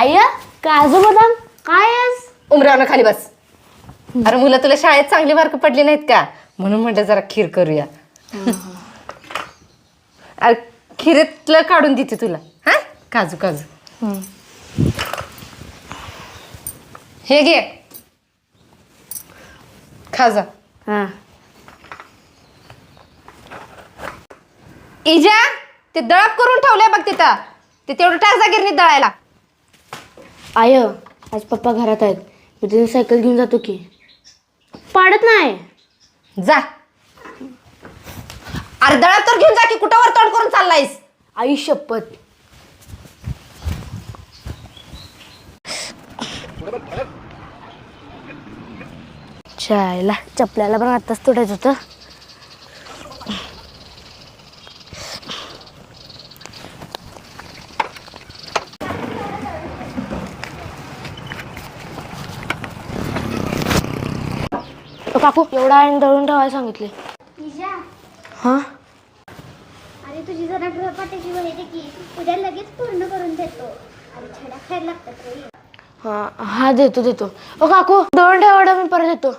I काजू बदाम काय आहेस? उमरावनं खाली बस. अरे मुलं तुला शाळेत चांगली मार्क पडली नाहीत का? म्हणून म्हटलं जरा खीर करूया. अरे खिरीतलं काढून देते तुला. हा? काजू काजू. हे घे. खा जा. हा. इजा ते दळप करून ठेवलंय बघ तिथं. ते तेवढं टाक जा गिरणीत दळायला. आय आज पप्पा घरात आहेत. मी तिथे सायकल घेऊन जातो की. पाडत नाही. जा. अरे दळप तर घेऊन जा की कुठं वर तोंड करून चाललायस? आई शपथ. चायला चपल्याला पण आत्ताच तोडायचं होतं. अ, काकू एवढा आहे दळून ठेवायला सांगितले. निशा? हां? अरे तुझी जरा गृहपाठाची वही दे की. उद्या लगेच पूर्ण करून देतो. अरे छड्या खायला लागतात रे. हां हा देतो देतो. ओ काकू दळून ठेवा मी परत येतो